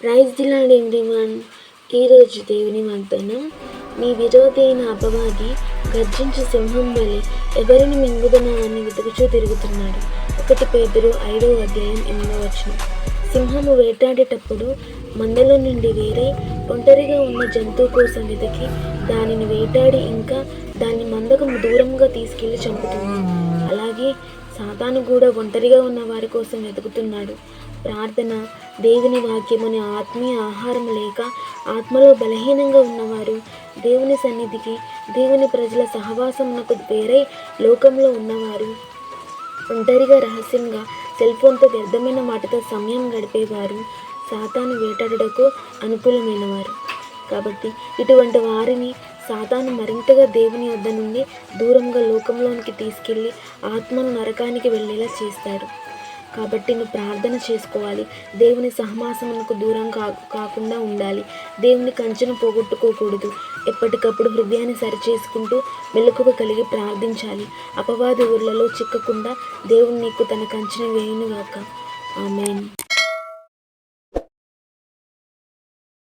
Praise దిలాడ్ everyone. ఈరోజు దేవుని వాగ్దానం మీ విరోధి అయిన అపవాది గర్జించు సింహం వలె ఎవరిని మింగుదనా అని వెతుకుచూ తిరుగుతున్నాడు? ఒకటి పేదరు ఐదో అధ్యాయం ఎనిమిదో వచ్చిన సింహము వేటాడేటప్పుడు మందలో నుండి వేరే ఒంటరిగా ఉన్న జంతువు కోసం వెతికి దానిని వేటాడి ఇంకా దాన్ని మందకు దూరంగా తీసుకెళ్ళి చంపుతుంది. అలాగే సాతాను కూడా ఒంటరిగా ఉన్న వారి కోసం వెతుకుతున్నాడు. ప్రార్థన దేవుని వాక్యం అనే ఆత్మీయ ఆహారం లేక ఆత్మలో బలహీనంగా ఉన్నవారు దేవుని సన్నిధికి దేవుని ప్రజల సహవాసమునకు వేరై లోకంలో ఉన్నవారు ఒంటరిగా రహస్యంగా సెల్ ఫోన్తో వ్యర్థమైన వాటితో సమయం గడిపేవారు సాతాను వేటాడుటకు అనుకూలమైనవారు. కాబట్టి ఇటువంటి వారిని సాతాను మరింతగా దేవుని వద్ద నుండి దూరంగా లోకంలోనికి తీసుకెళ్ళి ఆత్మను నరకానికి వెళ్ళేలా చేస్తాడు కాబట్టి నువ్వు ప్రార్థన చేసుకోవాలి. దేవుని సహవాసమునకు దూరం కా కాకుండా ఉండాలి. దేవుని కంచెను పోగొట్టుకోకూడదు. ఎప్పటికప్పుడు హృదయాన్ని సరిచేసుకుంటూ మెలకువ కలిగి ప్రార్థించాలి. అపవాది ఊర్లలో చిక్కకుండా దేవుడు నీకు తన కంచెను వేయునుగాక. ఆమెన్.